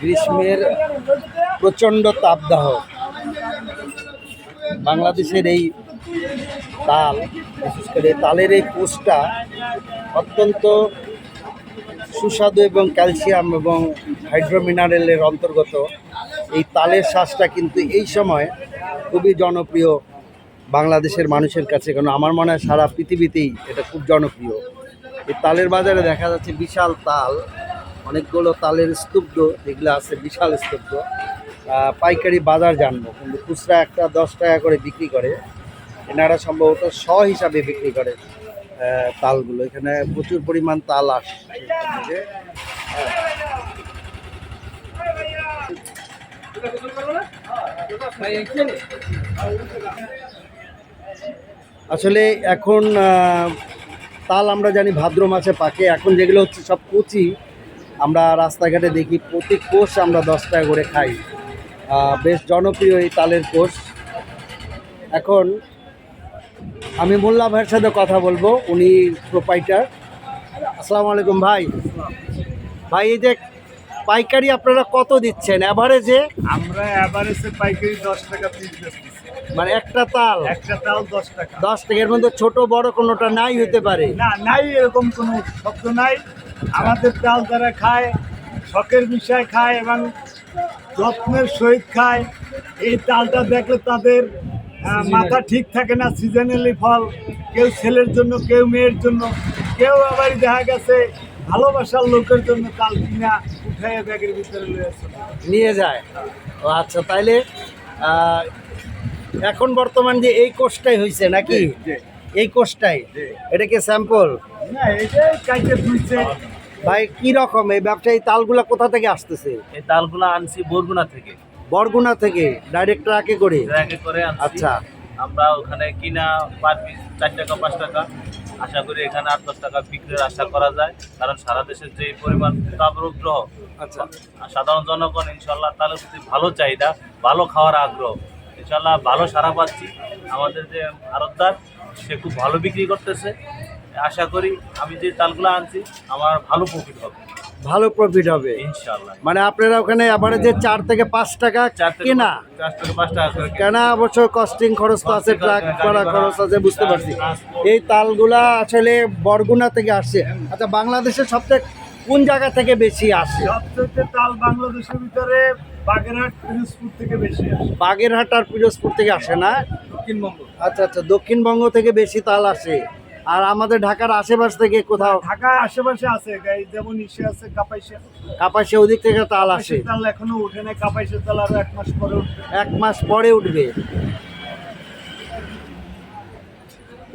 গ্রীষ্মের প্রচণ্ড তাপদাহ। বাংলাদেশের এই তাল, বিশেষ করে তালের এই কোষটা অত্যন্ত সুস্বাদু এবং ক্যালসিয়াম এবং হাইড্রোমিনারেলের অন্তর্গত। এই তালের শ্বাসটা কিন্তু এই সময় খুবই জনপ্রিয় বাংলাদেশের মানুষের কাছে, কারণ আমার মনে হয় সারা পৃথিবীতেই এটা খুব জনপ্রিয়। এই তালের বাজারে দেখা যাচ্ছে বিশাল তাল। অনেকগুলো তালের স্তূব্ধ যেগুলো আছে বিশাল স্তূব্ধ পাইকারি বাজার জানব। কিন্তু খুচরা একটা দশ টাকা করে বিক্রি করে। এনারা সম্ভবত শ হিসাবে বিক্রি করে তালগুলো। এখানে প্রচুর পরিমাণ তাল আসছে যে, আসলে এখন তাল আমরা জানি ভাদ্র মাসে পাকে। এখন যেগুলো হচ্ছে সব কচি, আমরা রাস্তাঘাটে দেখি প্রতি কোষ আমরা দশ টাকা করে খাই। বেশ জনপ্রিয় এই তালের কোষ। এখন আমি মোল্লা ভাইয়ের সাথে কথা বলব, উনি প্রোপাইটার আসসালামু আলাইকুম ভাই। ভাই, এই যে পাইকারি আপনারা কত দিচ্ছেন? অ্যাভারেজে আমরা অ্যাভারেজে পাইকারি দশ টাকা পিস মানে একটা তাল। একটা তাও দশ টাকা। দশ টাকার মধ্যে ছোট বড় কোনোটা নাই হতে পারে? না নাই এরকম কোনো শব্দ নাই। আমাদের তাল যারা খায় শখের বিষয় খায় এবং যত্নের সহিত খায় এই তালটা দেখলে তাদের মাথা ঠিক থাকে না সিজনালি ফল। কেউ ছেলের জন্য কেউ মেয়ের জন্য। কেউ আবার দেখা গেছে ভালোবাসার লোকের জন্য তাল কিনা উঠাইয়া ব্যাগের ভিতরে নিয়ে যায়। ও আচ্ছা তাইলে এখন বর্তমান যে এই কোষটাই হয়েছে নাকি? এই কোষটাই। এটা কি স্যাম্পল ভাই কি রকম? এই ব্যবসায়ী তালগুলা কোথা থেকে আসতেছে? এই তালগুলা আনছি বরগুনা থেকে। বরগুনা থেকে? ডাইরেক্ট ট্রাকে করে? ট্র্যাকে করে আচ্ছা। আমরা ওখানে কিনা পার পিস চার টাকা পাঁচ টাকা। আশা করি এখানে আট দশ টাকা বিক্রির আশা করা যায়। কারণ সারা দেশের যে পরিমাণ তাপগ্রহ আচ্ছা। আর সাধারণ জনগণ ইনশাল্লাহ তাহলে প্রতি ভালো চাহিদা ভালো খাওয়ার আগ্রহ। ইনশাল্লাহ ভালো সারা পাচ্ছি। আমাদের যে ভারতদার সে খুব ভালো বিক্রি করতেছে। আশা করি আমি যে তালগুলো আনছি আমার ভালো প্রফিট হবে। ভালো প্রফিট হবে। ইনশাল্লাহ মানে আপনারা ওখানে যে চার থেকে পাঁচ টাকা চার কেনা? চার থেকে পাঁচ টাকা কেনা। অবশ্য কস্টিং খরচ তো আছে ট্রাক করা খরচ আছে বুঝতে পারছি। এই তালগুলা আসলে বরগুনা থেকে আসছে। আচ্ছা বাংলাদেশের সবচেয়ে কোন জায়গা থেকে বেশি আসে? সবচেয়ে তাল বাংলাদেশের ভিতরে বাগেরহাট পিরোজপুর থেকে বেশি আসে। বাগেরহাট আর পিরোজপুর থেকে আসে না? দক্ষিণবঙ্গ। আচ্ছা আচ্ছা দক্ষিণবঙ্গ থেকে বেশি তাল আসে। আর আমাদের ঢাকার আশেপাশ থেকে কোথাও? ঢাকা আশেপাশে আছে যেমন ইসে আছে কাপাইশে কাপাসে ওদিক থেকে তাল আসে। তাল এখনও উঠে নাই কাপাইশে তাল আরও এক মাস পরে উঠবে। এক মাস পরে উঠবে।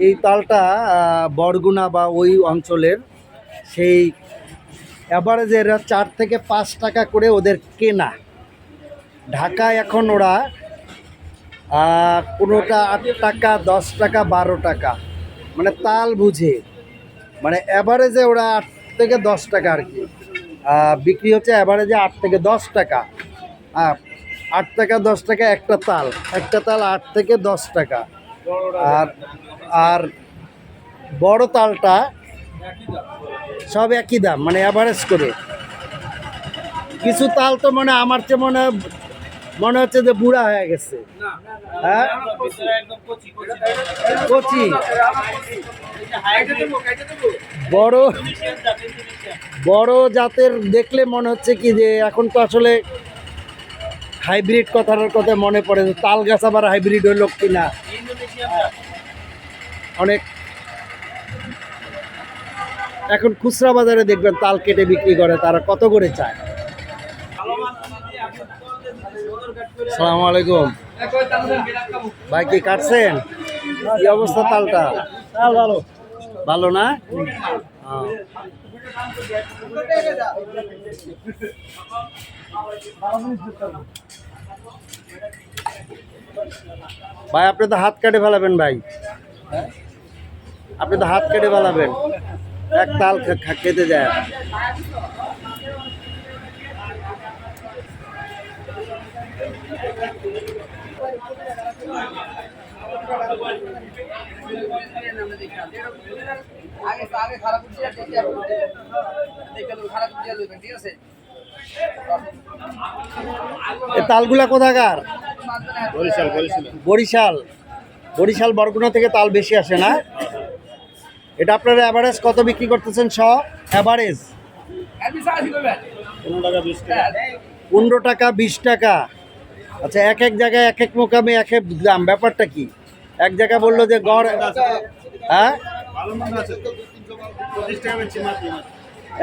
এই তালটা বরগুনা বা ওই অঞ্চলের সেই অ্যাভারেজের চার থেকে পাঁচ টাকা করে ওদের কেনা। ঢাকায় এখন ওরা কোনোটা আট টাকা, দশ টাকা, বারো টাকা। মানে তাল বুঝে। মানে অ্যাভারেজে ওরা আট থেকে দশ টাকা আর কি। বিক্রি হচ্ছে অ্যাভারেজে আট থেকে দশ টাকা। হ্যাঁ আট টাকা, দশ টাকা, একটা তাল। একটা তাল আট থেকে দশ টাকা। আর আর বড় তালটা সব একই দাম মানে অ্যাভারেজ করে। কিছু তাল তো মানে আমার চেয়ে মনে মনে হচ্ছে যে বুড়া হয়ে গেছে। হ্যাঁ? কচি বড় বড় জাতের দেখলে মনে হচ্ছে কি যে এখন তো আসলে হাইব্রিড কথাটার কথা মনে পড়ে যে তাল গাছ আবার হাইব্রিড হইল কিনা। অনেক এখন খুচরা বাজারে দেখবেন তাল কেটে বিক্রি করে তারা কত করে চায়? সালাম আলাইকুম। ভাই, কি কাটছেন? কি অবস্থা তালটা? ভালো ভালো না। ভাই, আপনি তো হাত কেটে ফেলাবেন, ভাই। আপনি তো হাত কেটে ফেলাবেন। এক তাল খেতে যায় আগে আগে খারাপ করছি আর দেখে দেখে লোক খারাপ ঠিক আছে তালগুলা কোথাকার? বরিশাল বরিশাল। বরগুনা থেকে তাল বেশি আসে না? এটা আপনারা অ্যাভারেজ কত বিক্রি করতেছেন শ অ্যাভারেজ পনেরো টাকা বিশ টাকা। আচ্ছা এক এক জায়গায় এক এক মোকামে এক এক দাম। ব্যাপারটা কি? এক জায়গায় বলল যে গড় হ্যাঁ?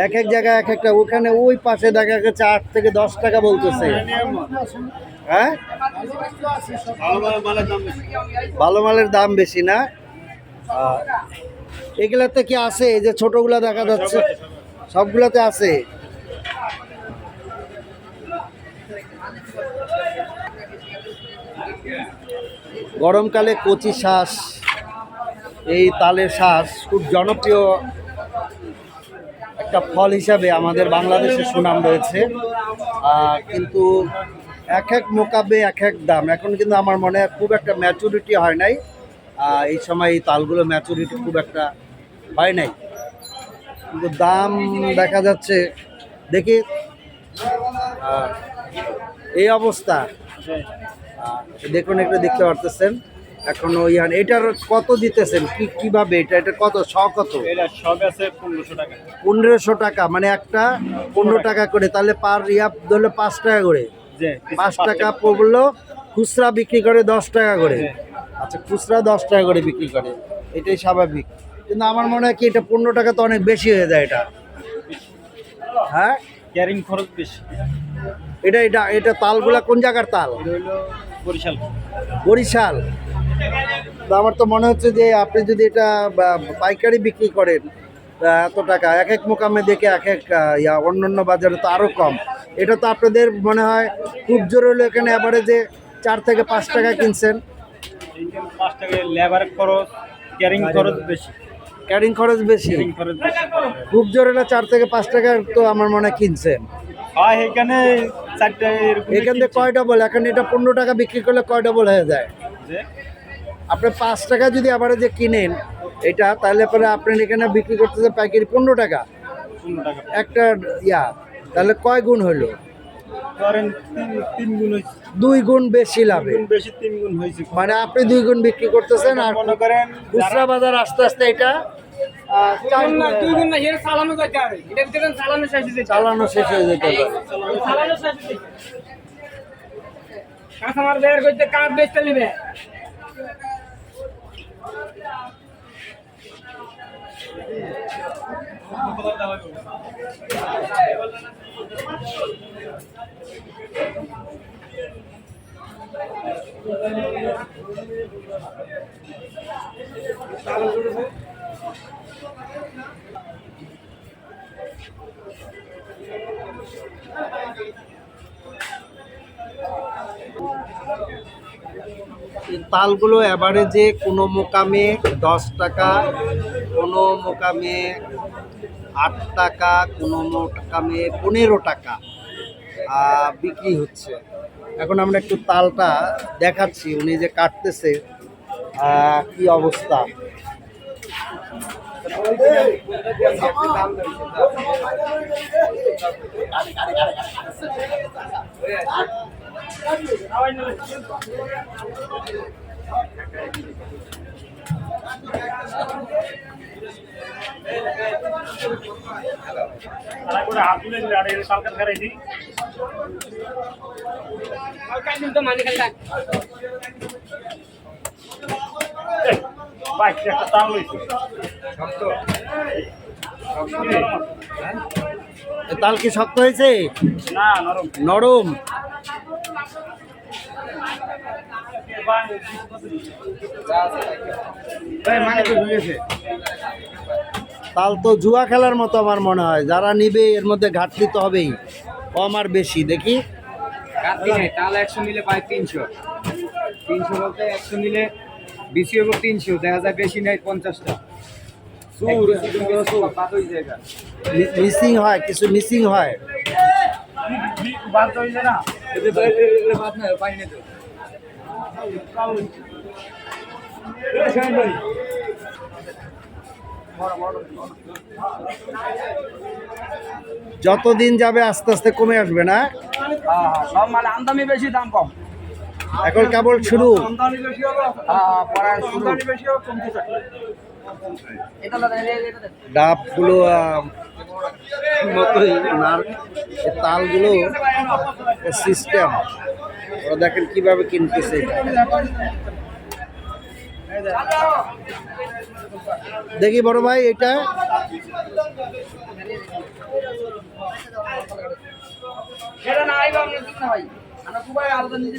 এক এক জায়গায় এক একটা, ওখানে ওই পাশে দেখা গেছে আট থেকে দশ টাকা বলতেছে। হ্যাঁ? ভালো মালের দাম বেশি না? এগুলাতে কি আছে? যে ছোটগুলা দেখা যাচ্ছে, সবগুলাতে আছে। গরমকালে কচি শ্বাস এই তালের শ্বাস খুব জনপ্রিয় একটা ফল হিসাবে আমাদের বাংলাদেশে সুনাম রয়েছে। কিন্তু এক এক মোকাবে এক এক দাম। এখন কিন্তু আমার মনে হয় খুব একটা ম্যাচুরিটি হয় নাই। এই সময় এই তালগুলো ম্যাচুরিটি খুব একটা হয় নাই। কিন্তু দাম দেখা যাচ্ছে, দেখি। এই অবস্থা। দেখুন একটু দেখতে পারতেছেন। এখনও ইয়ান এটার কত দিতেছেন? কি কীভাবে এটা? এটা কত? শ কত? এটা সব আছে পনেরোশো টাকা। মানে একটা পনেরো টাকা করে তাহলে পার ইয়া ধরলে পাঁচ টাকা করে। পাঁচ টাকা পড়ল খুচরা বিক্রি করে দশ টাকা করে। আচ্ছা খুচরা দশ টাকা করে বিক্রি করে। এটাই স্বাভাবিক। কিন্তু আমার মনে হয় কি এটা পনেরো টাকা তো অনেক বেশি হয়ে যায় এটা। হ্যাঁ? ক্যারিং খরচ বেশি। এটা এটা এটা তালগুলা কোন জায়গার তাল? বরিশাল। বরিশাল। আমার তো মনে হচ্ছে যে আপনি যদি এটা পাইকারি বিক্রি করেন এত টাকা এক এক মোকামে দেখে এক এক আহ, অন্য অন্যান্য বাজারে তো আরও কম। এটা তো আপনাদের মনে হয় খুব জোর হলো এখানে অ্যাভারেজে চার থেকে পাঁচ টাকা কিনছেন। পাঁচ টাকা লেবার খরচ ক্যারিং খরচ বেশি। ক্যারিং খরচ বেশি। খুব জোর হলে চার থেকে পাঁচ টাকা তো আমার মনে হয় কিনছেন। হয় এখানে চারটে এরকম এখান থেকে কয় ডবল এখন এটা পনেরো টাকা বিক্রি করলে কয় ডবল হয়ে যায়? আপনি পাঁচ টাকা যদি অ্যাভারেজে কিনেন এটা তাহলে পরে আপনি এখানে বিক্রি করতেছেন পাইকারি পনেরো টাকা। একটা ইয়া তাহলে কয় গুণ হলো? ধরেন তিন তিন গুণ দুই গুণ বেশি লাভে। বেশি তিন গুণ হয়েছে মানে আপনি দুই গুণ বিক্রি করতেছেন আর মনে করেন খুচরা বাজার আস্তে আস্তে এটা চালানো শেষ হয়ে যেতে কাঁচামার বের করতে কাঠ বেচতে নেবে। তালগুলো অ্যাভারেজে কোনো মোকামে দশ টাকা, কোনো মোকামে আট টাকা, কোনো মোকামে পনেরো টাকা বিক্রি হচ্ছে। এখন আমরা একটু তালটা দেখাচ্ছি, উনি যে কাটতেছে কি অবস্থা? అలా కూడా ఆకులు అడిగిన సర్కర్ గారు ఇది అవకాశం ఉందో మళ్ళీ মানে তাল কি শক্ত হয়েছে? না নরম। নরম। তাল তো জুয়া খেলার মতো আমার মনে হয়। যারা নিবে এর মধ্যে ঘাটতি তো হবেই। কম আর বেশি দেখি। তাহলে একশো নিলে পাই তিনশো। তিনশো বলতে একশো নিলে বেশি হব তিনশো দেখা যায় বেশি নেই পঞ্চাশটা। মিসিং হয় কিছু মিসিং হয়। যতদিন যাবে আস্তে আস্তে কমে আসবে না? সব মাল আমদামি বেশি দাম কম। এখন কেবল শুরু। ডাবগুলো মতোই ওনার তালগুলো সিস্টেম ওরা দেখেন কীভাবে কিনতেছে। দেখি বড় ভাই, এটা? ভাই। আমরা খুবই আলাদা নিজে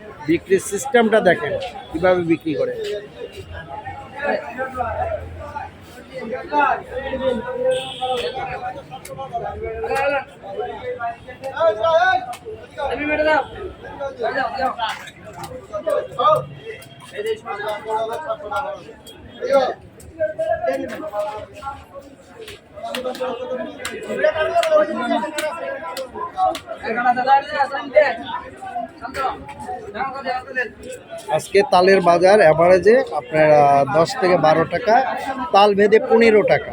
বিক্রির সিস্টেমটা দেখেন কীভাবে বিক্রি করে। আজকে তালের বাজার অ্যাভারেজে আপনার দশ থেকে বারো টাকা তাল ভেদে পনেরো টাকা।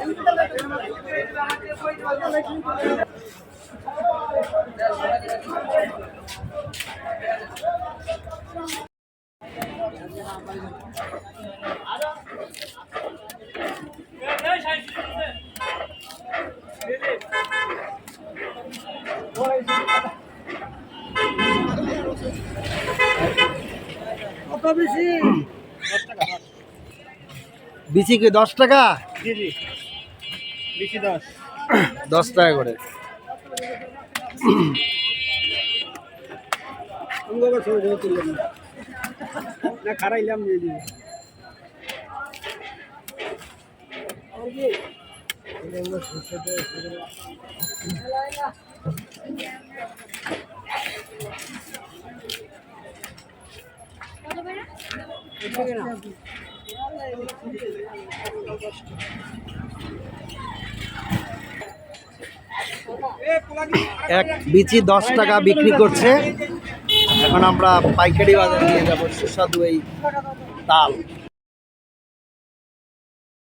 বিচি কি দশ টাকা? দশ। টাকা করে। খারাইলাম এক বিচি দশ টাকা বিক্রি করছে। এখন আমরা পাইকারি বাজারে নিয়ে যাব সুস্বাদু এই তাল।